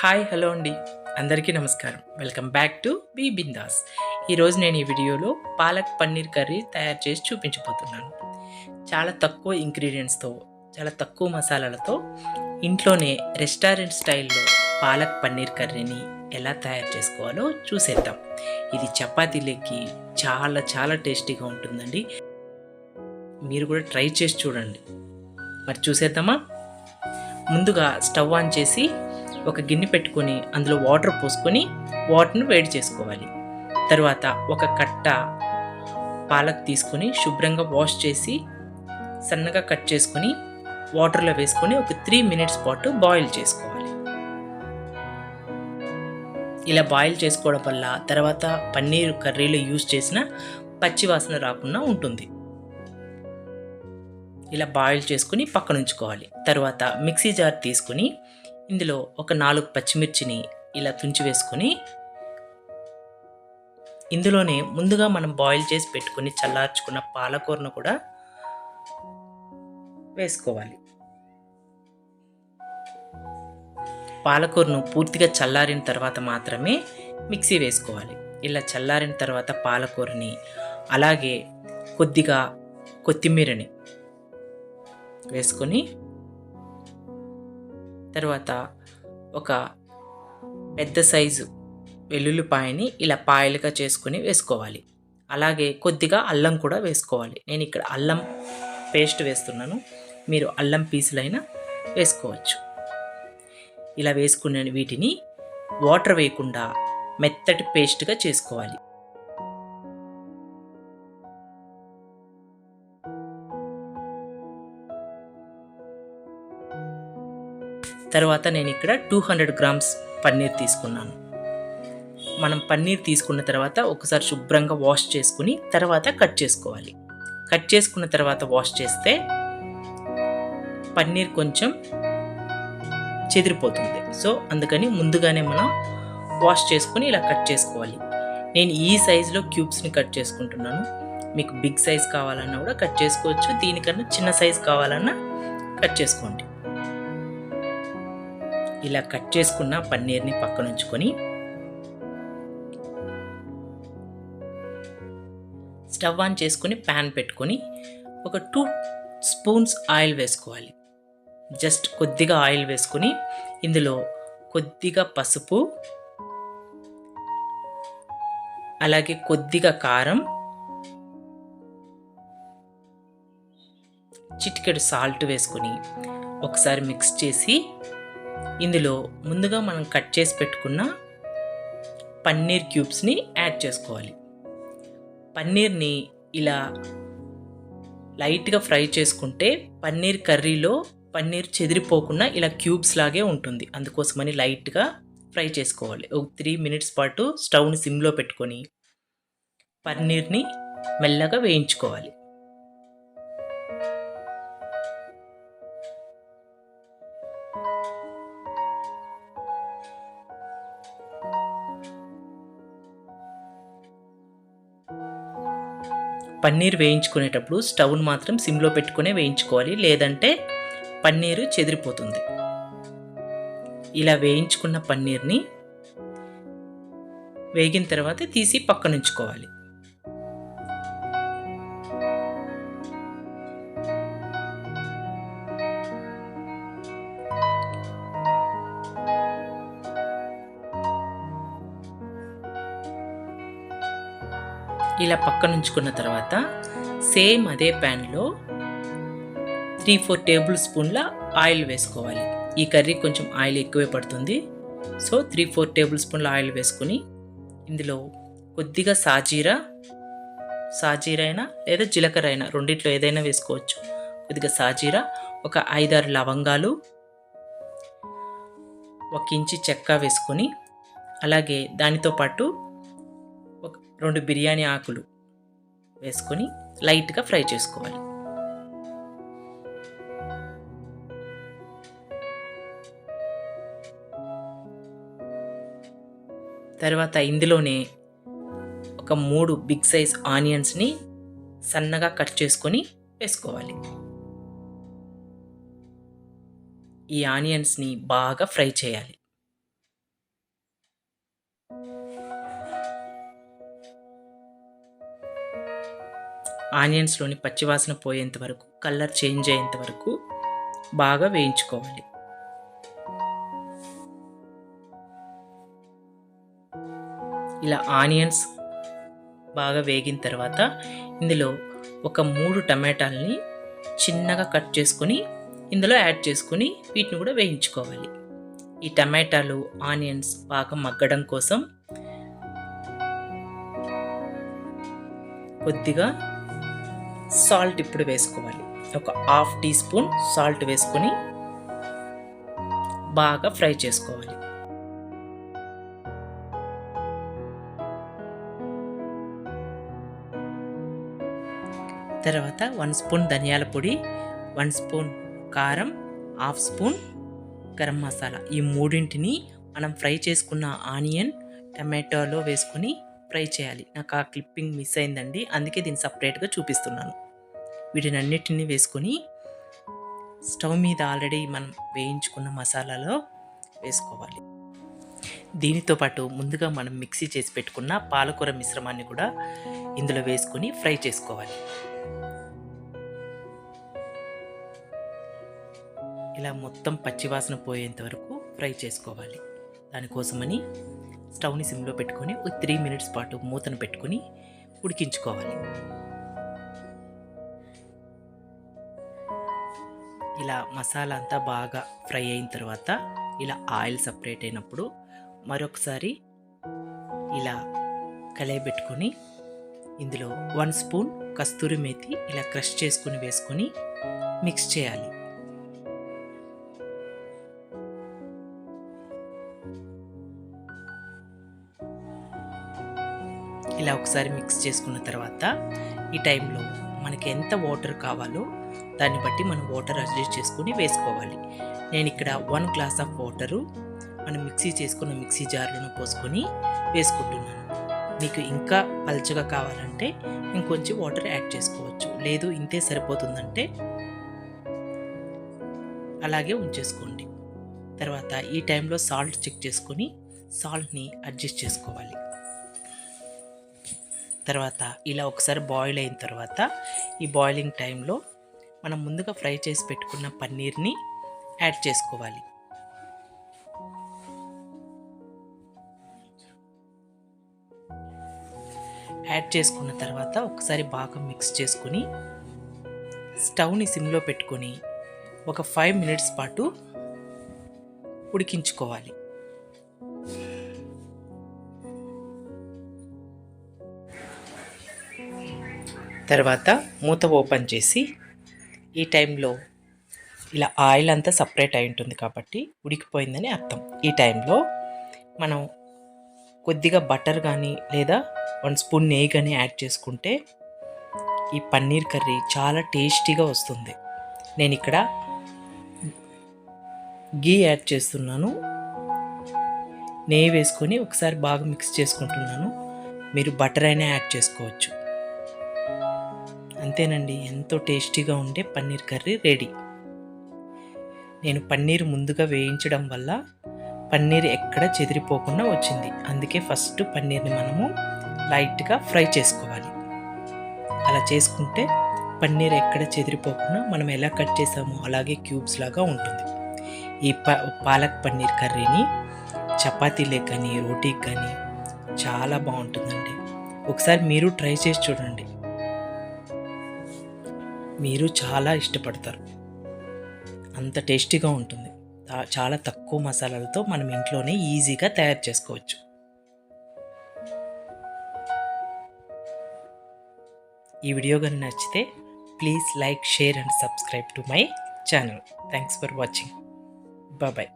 Hi hello అండి. అందరికీ నమస్కారం. Welcome back to B Bindaas. ఈరోజు నేను ఈ వీడియోలో పాలక్ పన్నీర్ కర్రీ తయారు చేసి చూపించబోతున్నాను. చాలా తక్కువ ఇంగ్రీడియంట్స్తో చాలా తక్కువ మసాలాలతో ఇంట్లోనే రెస్టారెంట్ స్టైల్లో పాలక్ పన్నీర్ కర్రీని ఎలా తయారు చేసుకోవాలో చూసేద్దాం. ఇది చపాతీలకి చాలా చాలా టేస్టీగా ఉంటుందండి. మీరు కూడా ట్రై చేసి చూడండి. మరి చూసేద్దామా? ముందుగా స్టవ్ ఆన్ చేసి ఒక గిన్నె పెట్టుకొని అందులో వాటర్ పోసుకొని వాటర్ను వేడి చేసుకోవాలి. తర్వాత ఒక కట్ట పాలక్ తీసుకొని శుభ్రంగా వాష్ చేసి సన్నగా కట్ చేసుకొని వాటర్లో వేసుకొని ఒక త్రీ మినిట్స్ పాటు బాయిల్ చేసుకోవాలి. ఇలా బాయిల్ చేసుకోవడం వల్ల తర్వాత పన్నీర్ కర్రీలో యూజ్ చేసిన పచ్చి వాసన రాకుండా ఉంటుంది. ఇలా బాయిల్ చేసుకుని పక్కన ఉంచుకోవాలి. తర్వాత మిక్సీ జార్ తీసుకుని ఇందులో ఒక నాలుగు పచ్చిమిర్చిని ఇలా తుంచి వేసుకొని ఇందులోనే ముందుగా మనం బాయిల్ చేసి పెట్టుకుని చల్లార్చుకున్న పాలకూరను కూడా వేసుకోవాలి. పాలకూరను పూర్తిగా చల్లారిన తర్వాత మాత్రమే మిక్సీ వేసుకోవాలి. ఇలా చల్లారిన తర్వాత పాలకూరని అలాగే కొద్దిగా కొత్తిమీరని వేసుకొని తర్వాత ఒక పెద్ద సైజు వెల్లుల్లిపాయని ఇలా పాయలుగా చేసుకొని వేసుకోవాలి. అలాగే కొద్దిగా అల్లం కూడా వేసుకోవాలి. నేను ఇక్కడ అల్లం పేస్ట్ వేస్తున్నాను. మీరు అల్లం పీసులైనా వేసుకోవచ్చు. ఇలా వేసుకునే వీటిని వాటర్ వేయకుండా మెత్తటి పేస్ట్గా చేసుకోవాలి. తర్వాత నేను ఇక్కడ టూ హండ్రెడ్ గ్రామ్స్ పన్నీర్ తీసుకున్నాను. మనం పన్నీర్ తీసుకున్న తర్వాత ఒకసారి శుభ్రంగా వాష్ చేసుకుని తర్వాత కట్ చేసుకోవాలి. కట్ చేసుకున్న తర్వాత వాష్ చేస్తే పన్నీర్ కొంచెం చెదిరిపోతుంది. సో అందుకని ముందుగానే మనం వాష్ చేసుకుని ఇలా కట్ చేసుకోవాలి. నేను ఈ సైజులో క్యూబ్స్ని కట్ చేసుకుంటున్నాను. మీకు బిగ్ సైజ్ కావాలన్నా కూడా కట్ చేసుకోవచ్చు. దీనికన్నా చిన్న సైజ్ కావాలన్నా కట్ చేసుకోండి. ఇలా కట్ చేసుకున్న పన్నీర్ని పక్కన ఉంచుకొని స్టవ్ ఆన్ చేసుకొని ప్యాన్ పెట్టుకొని ఒక టూ స్పూన్స్ ఆయిల్ వేసుకోవాలి. జస్ట్ కొద్దిగా ఆయిల్ వేసుకొని ఇందులో కొద్దిగా పసుపు అలాగే కొద్దిగా కారం చిటికెడు సాల్ట్ వేసుకొని ఒకసారి మిక్స్ చేసి ఇందులో ముందుగా మనం కట్ చేసి పెట్టుకున్న పన్నీర్ క్యూబ్స్ని యాడ్ చేసుకోవాలి. పన్నీర్ని ఇలా లైట్గా ఫ్రై చేసుకుంటే పన్నీర్ కర్రీలో పన్నీర్ చెదిరిపోకుండా ఇలా క్యూబ్స్ లాగే ఉంటుంది. అందుకోసమని లైట్గా ఫ్రై చేసుకోవాలి. ఒక త్రీ మినిట్స్ పాటు స్టవ్ని సిమ్లో పెట్టుకొని పన్నీర్ని మెల్లగా వేయించుకోవాలి. పన్నీర్ వేయించుకునేటప్పుడు స్టవ్ను మాత్రం సిమ్లో పెట్టుకునే వేయించుకోవాలి లేదంటే పన్నీరు చెదిరిపోతుంది. ఇలా వేయించుకున్న పన్నీర్ని వేగిన తర్వాత తీసి పక్కన ఇలా పక్కన ఉంచుకున్న తర్వాత సేమ్ అదే ప్యాన్లో త్రీ ఫోర్ టేబుల్ స్పూన్ల ఆయిల్ వేసుకోవాలి. ఈ కర్రీ కొంచెం ఆయిల్ ఎక్కువే పడుతుంది. సో త్రీ ఫోర్ టేబుల్ స్పూన్ల ఆయిల్ వేసుకుని ఇందులో కొద్దిగా సాజీరా సాజీర అయినా లేదా జీలకర్ర అయినా రెండిట్లో ఏదైనా వేసుకోవచ్చు. కొద్దిగా సాజీరా ఒక ఐదారు లవంగాలు ఒక ఇంచి చెక్క వేసుకొని అలాగే దానితో పాటు రెండు బిర్యానీ ఆకులు వేసుకొని లైట్గా ఫ్రై చేసుకోవాలి. తర్వాత ఇందులోనే ఒక మూడు బిగ్ సైజ్ ఆనియన్స్ని సన్నగా కట్ చేసుకొని వేసుకోవాలి. ఈ ఆనియన్స్ని బాగా ఫ్రై చేయాలి. ఆనియన్స్లోని పచ్చివాసన పోయేంత వరకు కలర్ చేంజ్ అయ్యేంత వరకు బాగా వేయించుకోవాలి. ఇలా ఆనియన్స్ బాగా వేగిన తర్వాత ఇందులో ఒక మూడు టమాటాలని చిన్నగా కట్ చేసుకొని ఇందులో యాడ్ చేసుకొని వీటిని కూడా వేయించుకోవాలి. ఈ టమాటాలు ఆనియన్స్ బాగా మగ్గడం కోసం కొద్దిగా సాల్ట్ ఇప్పుడు వేసుకోవాలి. ఒక హాఫ్ టీ స్పూన్ సాల్ట్ వేసుకొని బాగా ఫ్రై చేసుకోవాలి. తర్వాత వన్ స్పూన్ ధనియాల పొడి వన్ స్పూన్ కారం హాఫ్ స్పూన్ గరం మసాలా. ఈ మూడింటిని మనం ఫ్రై చేసుకున్న ఆనియన్ టమాటోలో వేసుకొని ఫ్రై చేయాలి. నాకు ఆ క్లిప్పింగ్ మిస్ అయిందండి. అందుకే దీన్ని సపరేట్గా చూపిస్తున్నాను. వీటిని అన్నిటిని వేసుకొని స్టవ్ మీద ఆల్రెడీ మనం వేయించుకున్న మసాలాలో వేసుకోవాలి. దీనితో పాటు ముందుగా మనం మిక్సీ చేసి పెట్టుకున్న పాలకూర మిశ్రమాన్ని కూడా ఇందులో వేసుకొని ఫ్రై చేసుకోవాలి. ఇలా మొత్తం పచ్చివాసన పోయేంత వరకు ఫ్రై చేసుకోవాలి. దానికోసమని స్టవ్ని సిమ్లో పెట్టుకొని ఒక త్రీ మినిట్స్ పాటు మూతను పెట్టుకొని ఉడికించుకోవాలి. ఇలా మసాలా అంతా బాగా ఫ్రై అయిన తర్వాత ఇలా ఆయిల్ సపరేట్ అయినప్పుడు మరొకసారి ఇలా కలయబెట్టుకొని ఇందులో వన్ స్పూన్ కస్తూరి మేతి ఇలా క్రష్ చేసుకుని వేసుకొని మిక్స్ చేయాలి. ఇలా ఒకసారి మిక్స్ చేసుకున్న తర్వాత ఈ టైంలో మనకి ఎంత వాటర్ కావాలో దాన్ని బట్టి మనం వాటర్ అడ్జస్ట్ చేసుకుని వేసుకోవాలి. నేను ఇక్కడ వన్ గ్లాస్ ఆఫ్ వాటరు మనం మిక్సీ చేసుకున్న మిక్సీ జార్లను పోసుకొని వేసుకుంటున్నాను. మీకు ఇంకా పల్చగా కావాలంటే ఇంకొంచెం వాటర్ యాడ్ చేసుకోవచ్చు. లేదు ఇంతే సరిపోతుందంటే అలాగే ఉంచేసుకోండి. తర్వాత ఈ టైంలో సాల్ట్ చెక్ చేసుకొని సాల్ట్ని అడ్జస్ట్ చేసుకోవాలి. తర్వాత ఇలా ఒకసారి బాయిల్ అయిన తర్వాత ఈ బాయిలింగ్ టైంలో మనం ముందుగా ఫ్రై చేసి పెట్టుకున్న పన్నీర్ని యాడ్ చేసుకోవాలి. యాడ్ చేసుకున్న తర్వాత ఒకసారి బాగా మిక్స్ చేసుకుని స్టవ్ని సిమ్లో పెట్టుకొని ఒక ఫైవ్ మినిట్స్ పాటు ఉడికించుకోవాలి. తర్వాత మూత ఓపెన్ చేసి ఈ టైంలో ఇలా ఆయిల్ అంతా సపరేట్ అయి ఉంటుంది కాబట్టి ఉడికిపోయిందని అర్థం. ఈ టైంలో మనం కొద్దిగా బటర్ కానీ లేదా వన్ స్పూన్ నెయ్యి కానీ యాడ్ చేసుకుంటే ఈ పన్నీర్ కర్రీ చాలా టేస్టీగా వస్తుంది. నేను ఇక్కడ గీ యాడ్ చేస్తున్నాను. నెయ్యి వేసుకొని ఒకసారి బాగా మిక్స్ చేసుకుంటున్నాను. మీరు బటర్ అయినా యాడ్ చేసుకోవచ్చు. అంతేనండి. ఎంతో టేస్టీగా ఉండే పన్నీర్ కర్రీ రెడీ. నేను పన్నీర్ ముందుగా వేయించడం వల్ల పన్నీర్ ఎక్కడ చెదిరిపోకుండా వచ్చింది. అందుకే ఫస్ట్ పన్నీర్ని మనము లైట్గా ఫ్రై చేసుకోవాలి. అలా చేసుకుంటే పన్నీర్ ఎక్కడ చెదిరిపోకుండా మనం ఎలా కట్ చేసామో అలాగే క్యూబ్స్ లాగా ఉంటుంది. ఈ ప పాలక్ పన్నీర్ కర్రీని చపాతీలే కానీ రోటీకి కానీ చాలా బాగుంటుందండి. ఒకసారి మీరు ట్రై చేసి చూడండి. మీరు చాలా ఇష్టపడతారు. అంత టేస్టీగా ఉంటుంది. చాలా తక్కువ మసాలాలతో మనం ఇంట్లోనే ఈజీగా తయారు చేసుకోవచ్చు. ఈ వీడియో కానీ నచ్చితే please like share and subscribe to my channel. Thanks for watching. Bye.